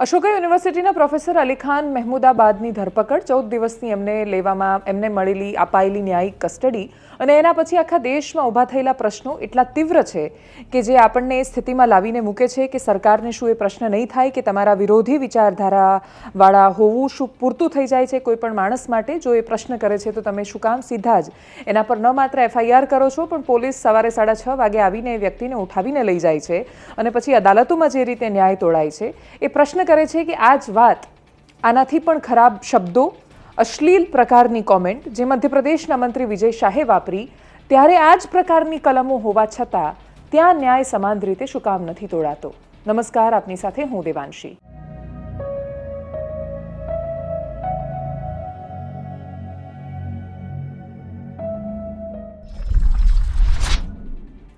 અશોકા યુનિવર્સિટીના પ્રોફેસર અલી ખાન મહેમુદાબાદની ધરપકડ. ચૌદ દિવસની એમને લેવામાં એમને મળેલી અપાયેલી ન્યાયિક કસ્ટડી અને એના પછી આખા દેશમાં ઊભા થયેલા પ્રશ્નો એટલા તીવ્ર છે કે જે આપણને એ સ્થિતિમાં લાવીને મૂકે છે કે સરકારને શું એ પ્રશ્ન નહીં થાય કે તમારા વિરોધી વિચારધારાવાળા હોવું શું પૂરતું થઈ જાય છે કોઈ પણ માણસ માટે. જો એ પ્રશ્ન કરે છે તો તમે શું કામ સીધા જ એના પર ન માત્ર એફઆઈઆર કરો છો, પણ પોલીસ સવારે સાડા છ વાગે આવીને એ વ્યક્તિને ઉઠાવીને લઈ જાય છે અને પછી અદાલતોમાં જે રીતે ન્યાય તોડાય છે એ પ્રશ્ન કરે છે કે આ જ વાત આનાથી પણ ખરાબ શબ્દો, અશ્લીલ પ્રકારની કોમેન્ટ જે મધ્યપ્રદેશના મંત્રી વિજય શાહે વાપરી, ત્યારે આ જ પ્રકારની કલમો હોવા છતાં ત્યાં ન્યાય સમાન રીતે શું કામ નથી તોડાતો. નમસ્કાર, આપની સાથે હું દેવાંશી.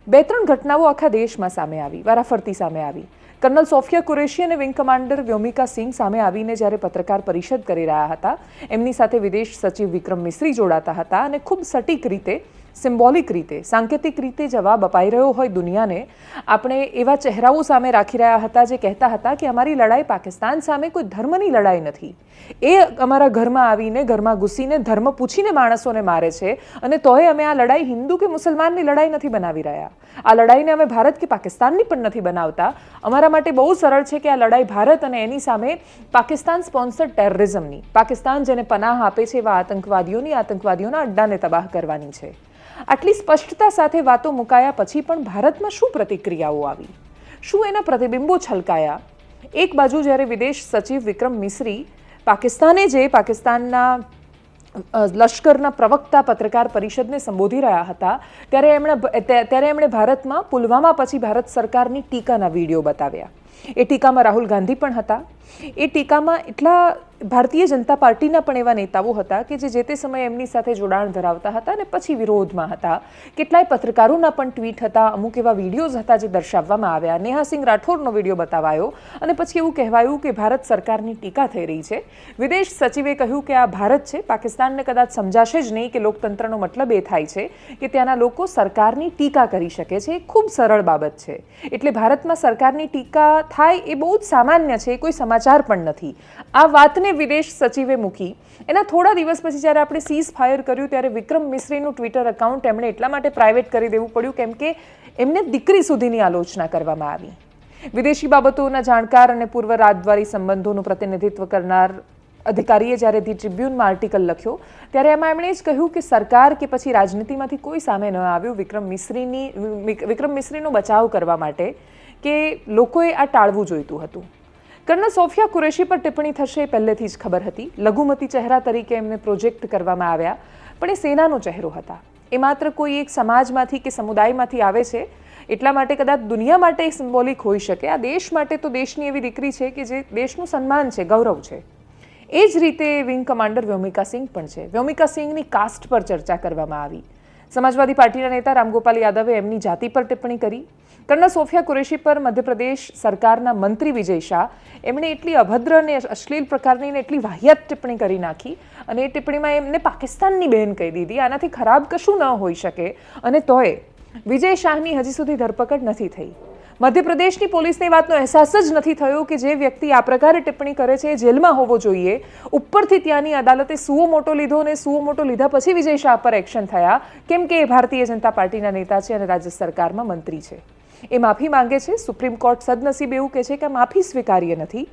બે ત્રણ ઘટનાઓ આખા દેશમાં સામે આવી, વારાફરતી સામે આવી. કર્નલ સોફિયા કુરેશી અને વિંગ કમાન્ડર વ્યોમિકા સિંહ સામે આવીને જ્યારે પત્રકાર પરિષદ કરી રહ્યા હતા, એમની સાથે વિદેશ સચિવ વિક્રમ મિશ્રી જોડાતા હતા અને ખૂબ સટીક રીતે સિમ્બોલિક રીતે, સાંકેતિક રીતે જવાબ અપાઈ રહ્યો હોય દુનિયાને, આપણે એવા ચહેરાઓ સામે રાખી રહ્યા હતા જે કહેતા હતા કે અમારી લડાઈ પાકિસ્તાન સામે કોઈ ધર્મની લડાઈ નથી. એ અમારા ઘરમાં આવીને, ઘરમાં ઘૂસીને, ધર્મ પૂછીને માણસોને મારે છે અને તોય અમે આ લડાઈ હિન્દુ કે મુસલમાનની લડાઈ નથી બનાવી રહ્યા. આ લડાઈને અમે ભારત કે પાકિસ્તાનની પણ નથી બનાવતા. અમારા માટે બહુ સરળ છે કે આ લડાઈ ભારત અને એની સામે પાકિસ્તાન સ્પોન્સર ટેરરિઝમની, પાકિસ્તાન જેને પનાહ આપે છે એવા આતંકવાદીઓની, આતંકવાદીઓના અડ્ડાને તબાહ કરવાની છે. આટલી સ્પષ્ટતા સાથે વાતો મુકાયા પછી પણ ભારતમાં શું પ્રતિક્રિયાઓ આવી? શું એના પ્રતિબિંબો છલકાયા? એક બાજુ જ્યારે વિદેશ સચિવ વિક્રમ મિશ્રી પાકિસ્તાને જે પાકિસ્તાનના લશ્કરના પ્રવક્તા પત્રકાર પરિષદને સંબોધી રહ્યા હતા, ત્યારે એમણે ત્યારે એમણે ભારતમાં પુલવામા પછી ભારત સરકારની ટીકાના વીડિયો બતાવ્યા. એ ટીકામાં રાહુલ ગાંધી પણ હતા. એ ટીકામાં એટલા ભારતીય જનતા પાર્ટીના પણ એવા નેતાઓ હતા કે જે જે તે સમયે એમની સાથે જોડાણ ધરાવતા હતા અને પછી વિરોધમાં હતા. કેટલાય પત્રકારોના પણ ટ્વીટ હતા, અમુક એવા વિડીયોઝ હતા જે દર્શાવવામાં આવ્યા. નેહા સિંહ રાઠોડનો વીડિયો બતાવાયો અને પછી એવું કહેવાયું કે ભારત સરકારની ટીકા થઈ રહી છે. વિદેશ સચિવે કહ્યું કે આ ભારત છે, પાકિસ્તાનને કદાચ સમજાશે જ નહીં કે લોકતંત્રનો મતલબ એ થાય છે કે ત્યાંના લોકો સરકારની ટીકા કરી શકે છે. એ ખૂબ સરળ બાબત છે. એટલે ભારતમાં સરકારની ટીકા થાય એ બહુ જ સામાન્ય છે, કોઈ સમાચાર પણ નથી. આ વાતને વિદેશ સચિવે મૂકી. એના થોડા દિવસ પછી જ્યારે આપણે સીઝ ફાયર કર્યું, ત્યારે વિક્રમ મિશ્રીનું ટ્વિટર એકાઉન્ટ એમણે એટલા માટે પ્રાઇવેટ કરી દેવું પડ્યું કેમ કે એમને દીકરી સુધીની આલોચના કરવામાં આવી. વિદેશી બાબતોના જાણકાર અને પૂર્વ રાજદ્વારી સંબંધોનું પ્રતિનિધિત્વ કરનાર અધિકારીએ જ્યારે ધી ટ્રિબ્યુનમાં આર્ટિકલ લખ્યો, ત્યારે એમાં એમણે જ કહ્યું કે સરકાર કે પછી રાજનીતિમાંથી કોઈ સામે ન આવ્યું વિક્રમ મિશ્રીની, વિક્રમ મિશ્રીનો બચાવ કરવા માટે કે લોકોએ આ ટાળવું જોઈતું હતું. કર્નલ સોફિયા કુરેશી પર ટિપ્પણી થશે એ પહેલેથી જ ખબર હતી. લઘુમતી ચહેરા તરીકે એમને પ્રોજેક્ટ કરવામાં આવ્યા, પણ એ સેનાનો ચહેરો હતા. એ માત્ર કોઈ એક સમાજમાંથી કે સમુદાયમાંથી આવે છે. એટલા માટે કદાચ દુનિયા માટે સિમ્બોલિક હોઈ શકે. આ દેશ માટે તો દેશની એવી દીકરી છે કે જે દેશનું સન્માન છે, ગૌરવ છે. એ જ રીતે વિંગ કમાન્ડર વ્યોમિકા સિંહ પણ છે. વ્યોમિકા સિંહની કાસ્ટ પર ચર્ચા કરવામાં આવી. સમાજવાદી પાર્ટીના નેતા રામગોપાલ યાદવે એમની જાતિ પર ટિપ્પણી કરી. કર્નલ સોફિયા કુરેશી પર મધ્યપ્રદેશ સરકારના મંત્રી વિજય શાહ, એમણે એટલી અભદ્ર અને અશ્લીલ પ્રકારની એટલી વાહિયાત ટિપ્પણી કરી નાખી અને એ ટિપ્પણીમાં એમને પાકિસ્તાનની બહેન કહી દીધી, આનાથી ખરાબ કશું ન હોઈ શકે અને તોય વિજય શાહની હજી સુધી ધરપકડ નથી થઈ. મધ્યપ્રદેશની પોલીસને વાતનો અહેસાસ જ નથી થયો કે જે વ્યક્તિ આ પ્રકારે ટિપ્પણી કરે છે એ જેલમાં હોવો જોઈએ. ઉપરથી ત્યાંની અદાલતે સુઓ મોટો લીધો અને સુઓ મોટો લીધા પછી વિજય શાહ પર એક્શન થયા, કેમ કે એ ભારતીય જનતા પાર્ટીના નેતા છે અને રાજ્ય સરકારમાં મંત્રી છે. એ માફી માંગે છે. સુપ્રીમ કોર્ટ સદનસીબે એવું કહે છે કે માફી સ્વીકાર્ય નથી.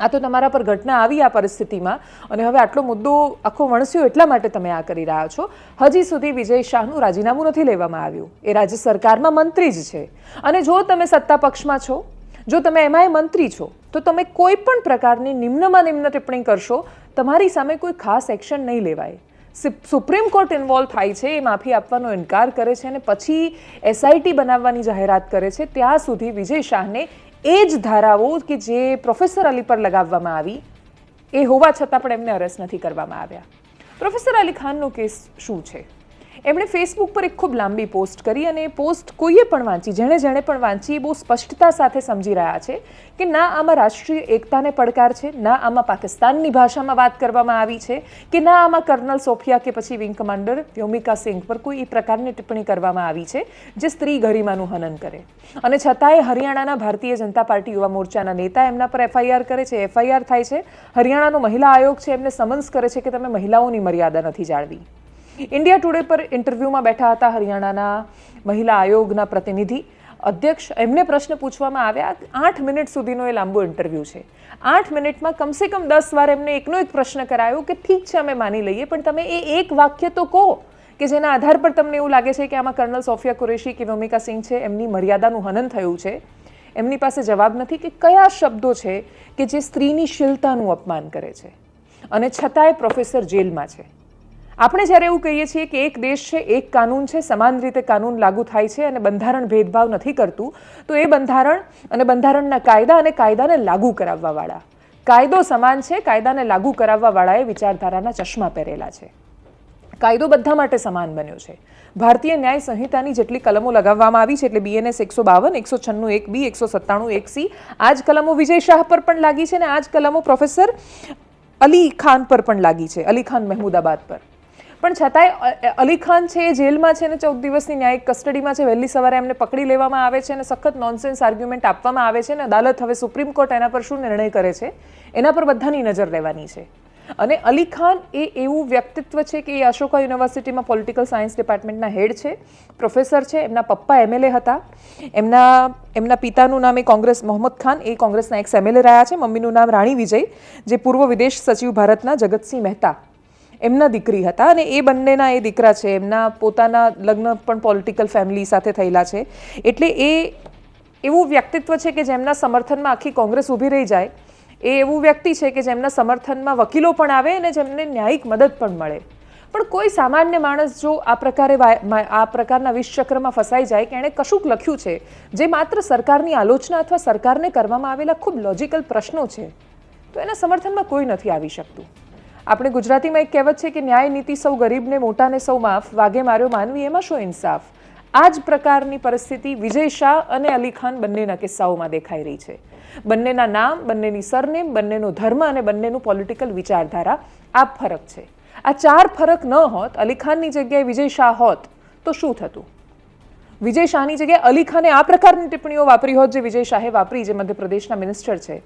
આ તો તમારા પર ઘટના આવી આ પરિસ્થિતિમાં અને હવે આટલો મુદ્દો આખો વણસ્યો એટલા માટે તમે આ કરી રહ્યા છો. હજી સુધી વિજય શાહનું રાજીનામું નથી લેવામાં આવ્યું. એ રાજ્ય સરકારમાં મંત્રી જ છે. અને જો તમે સત્તા પક્ષમાં છો, જો તમે એમાંય મંત્રી છો, તો તમે કોઈ પણ પ્રકારની નિમ્નમાં નિમ્ન ટિપ્પણી કરશો, તમારી સામે કોઈ ખાસ એક્શન નહીં લેવાય. સુપ્રીમ કોર્ટ ઇન્વોલ્વ થાય છે, એ માફી આપવાનો ઇનકાર કરે છે અને પછી એસઆઈટી બનાવવાની જાહેરાત કરે છે, ત્યાં સુધી વિજય શાહને એ જ ધારાઓ કે જે પ્રોફેસર અલી પર લગાવવામાં આવી, એ હોવા છતાં પણ એમને અરેસ્ટ નથી કરવામાં આવ્યા. પ્રોફેસર અલી ખાનનો કેસ શું છે? એમણે ફેસબુક પર એક ખૂબ લાંબી પોસ્ટ કરી અને એ પોસ્ટ કોઈએ પણ વાંચી, જેણે જેણે પણ વાંચી, એ બહુ સ્પષ્ટતા સાથે સમજી રહ્યા છે કે ના આમાં રાષ્ટ્રીય એકતાને પડકાર છે, ના આમાં પાકિસ્તાનની ભાષામાં વાત કરવામાં આવી છે, કે ના આમાં કર્નલ સોફિયા કે પછી વિંગ કમાન્ડર વ્યોમિકા સિંઘ પર કોઈ એ પ્રકારની ટિપ્પણી કરવામાં આવી છે, જે સ્ત્રી ગરિમાનું હનન કરે. અને છતાંય હરિયાણાના ભારતીય જનતા પાર્ટી યુવા મોરચાના નેતા એમના પર એફઆઈઆર કરે છે, એફઆઈઆર થાય છે. હરિયાણાનો મહિલા આયોગ છે, એમને સમન્સ કરે છે કે તમે મહિલાઓની મર્યાદા નથી જાળવી. ઇન્ડિયા ટુડે પર ઇન્ટરવ્યૂમાં બેઠા હતા હરિયાણાના મહિલા આયોગના પ્રતિનિધિ. અધ્યક્ષ, એમને પ્રશ્ન પૂછવામાં આવ્યા આઠ મિનિટ સુધીનો એ લાંબો ઇન્ટરવ્યૂ છે. આઠ મિનિટમાં કમસે કમ દસ વાર એમને એકનો એક પ્રશ્ન કરાયો કે ઠીક છે, અમે માની લઈએ, પણ તમે એ એક વાક્ય તો કહો કે જેના આધાર પર તમને એવું લાગે છે કે આમાં કર્નલ સોફિયા કુરેશી કે ભૂમિકા સિંહ છે, એમની મર્યાદાનું હનન થયું છે. એમની પાસે જવાબ નથી કે કયા શબ્દો છે કે જે સ્ત્રીની શીલતાનું અપમાન કરે છે. અને છતાંય પ્રોફેસર જેલમાં છે. આપણે જ્યારે એવું કહીએ છીએ કે એક દેશ છે, એક કાનૂન છે, સમાન રીતે કાનૂન લાગુ થાય છે અને બંધારણ ભેદભાવ નથી કરતું, તો એ બંધારણ અને બંધારણના કાયદા અને કાયદાને લાગુ કરાવવાવાળા. કાયદો સમાન છે, કાયદાને લાગુ કરાવવાવાળાએ વિચારધારાના ચશ્મા પહેરેલા છે. કાયદો બધા માટે સમાન બન્યો છે. ભારતીય ન્યાય સંહિતાની જેટલી કલમો લગાવવામાં આવી છે, એટલે બીએનએસ એકસો બાવન, એકસો છન્નું એક બી એકસો સત્તાણું એક સી આ જ કલમો વિજય શાહ પર પણ લાગી છે અને આ જ કલમો પ્રોફેસર અલી ખાન પર પણ લાગી છે, અલી ખાન મહેમૂદાબાદ પર. પણ છતાંય અલી ખાન છે એ જેલમાં છે અને ચૌદ દિવસની ન્યાયિક કસ્ટડીમાં છે, વહેલી સવારે એમને પકડી લેવામાં આવે છે અને સખત નોનસેન્સ આર્ગ્યુમેન્ટ આપવામાં આવે છે અને અદાલત હવે સુપ્રીમ કોર્ટ એના પર શું નિર્ણય કરે છે, એના પર બધાની નજર રહેવાની છે. અને અલી ખાન એ એવું વ્યક્તિત્વ છે કે એ અશોકા યુનિવર્સિટીમાં પોલિટિકલ સાયન્સ ડિપાર્ટમેન્ટના હેડ છે પ્રોફેસર છે, એમના પપ્પા એમએલએ હતા, એમના એમના પિતાનું નામ એ કોંગ્રેસ, મોહમ્મદ ખાન, એ કોંગ્રેસના એક્સ એમએલએ રહ્યા છે, મમ્મીનું નામ રાણી વિજય, જે પૂર્વ વિદેશ સચિવ ભારતના જગતસિંહ મહેતા. એમના દીકરી હતા અને એ બંનેના એ દીકરા છે. એમના પોતાના લગ્ન પણ પોલિટિકલ ફેમિલી સાથે થયેલા છે. એટલે એ એવું વ્યક્તિત્વ છે કે જેમના સમર્થનમાં આખી કોંગ્રેસ ઊભી રહી જાય. એ એવું વ્યક્તિ છે કે જેમના સમર્થનમાં વકીલો પણ આવે અને જેમને ન્યાયિક મદદ પણ મળે. પણ કોઈ સામાન્ય માણસ જો આ પ્રકારે આ પ્રકારના વિષચક્રમાં ફસાઈ જાય કે એણે કશુંક લખ્યું છે, જે માત્ર સરકારની આલોચના અથવા સરકારને કરવામાં આવેલા ખૂબ લોજિકલ પ્રશ્નો છે, તો એના સમર્થનમાં કોઈ નથી આવી શકતું. આપણે ગુજરાતીમાં એક કહેવત છે કે ન્યાય નીતિ સૌ ગરીબને, મોટાને સૌ માફ. વાગે માર્યો માનવી, એમાં શું ઇન્સાફ? આ જ પ્રકારની પરિસ્થિતિ વિજય શાહ અને અલી ખાન બંનેના કિસ્સાઓમાં દેખાઈ રહી છે. બંનેના નામ, બંનેની સરનેમ, બંનેનો ધર્મ અને બંનેનું પોલિટિકલ વિચારધારા આ ફરક છે. આ ચાર ફરક ન હોત, અલી ખાનની જગ્યાએ વિજય શાહ હોત, તો શું થતું? વિજય શાહની જગ્યાએ અલી ખાને આ પ્રકારની ટિપ્પણીઓ વાપરી હોત જે વિજય શાહે વાપરી, જે મધ્યપ્રદેશના મિનિસ્ટર છે.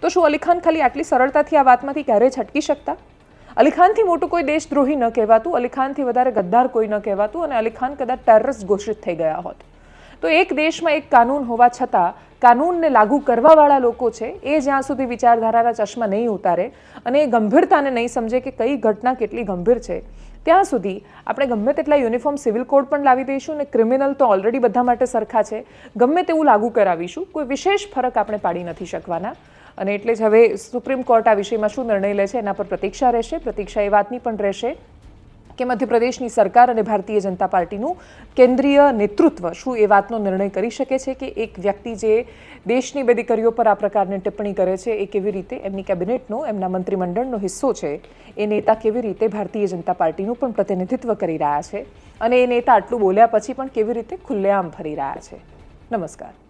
તો શું અલી ખાન ખાલી આટલી સરળતાથી આ વાતમાંથી ક્યારેય છટકી શકતા? અલી ખાનથી મોટું કોઈ દેશદ્રોહી ન કહેવાતું, અલી ખાનથી વધારે ગદ્દાર કોઈ ન કહેવાતું અને અલી ખાન કદાચ ટેરરિસ્ટ ઘોષિત થઈ ગયા હોત. તો એક દેશમાં એક કાનૂન હોવા છતાં કાનૂનને લાગુ કરવાવાળા લોકો છે, એ જ્યાં સુધી વિચારધારાના ચશ્મા નહીં ઉતારે અને એ ગંભીરતાને નહીં સમજે કે કઈ ઘટના કેટલી ગંભીર છે, ત્યાં સુધી આપણે ગમે તેટલા યુનિફોર્મ સિવિલ કોડ પણ લાવી દઈશું અને ક્રિમિનલ તો ઓલરેડી બધા માટે સરખા છે, ગમે તેવું લાગુ કરાવીશું, કોઈ વિશેષ ફરક આપણે પાડી નથી શકવાના. અને એટલે જ હવે સુપ્રીમ કોર્ટ આ વિષયમાં શું નિર્ણય લે છે એના પર પ્રતીક્ષા રહેશે. પ્રતીક્ષા એ વાતની પણ રહેશે કે મધ્યપ્રદેશની સરકાર અને ભારતીય જનતા પાર્ટીનું કેન્દ્રીય નેતૃત્વ શું એ વાતનો નિર્ણય કરી શકે છે કે એક વ્યક્તિ જે દેશની બે દીકરીઓ પર આ પ્રકારની ટિપ્પણી કરે છે એ કેવી રીતે એમની કેબિનેટનો, એમના મંત્રીમંડળનો હિસ્સો છે, એ નેતા કેવી રીતે ભારતીય જનતા પાર્ટીનું પણ પ્રતિનિધિત્વ કરી રહ્યા છે અને એ નેતા આટલું બોલ્યા પછી પણ કેવી રીતે ખુલ્લેઆમ ફરી રહ્યા છે. નમસ્કાર.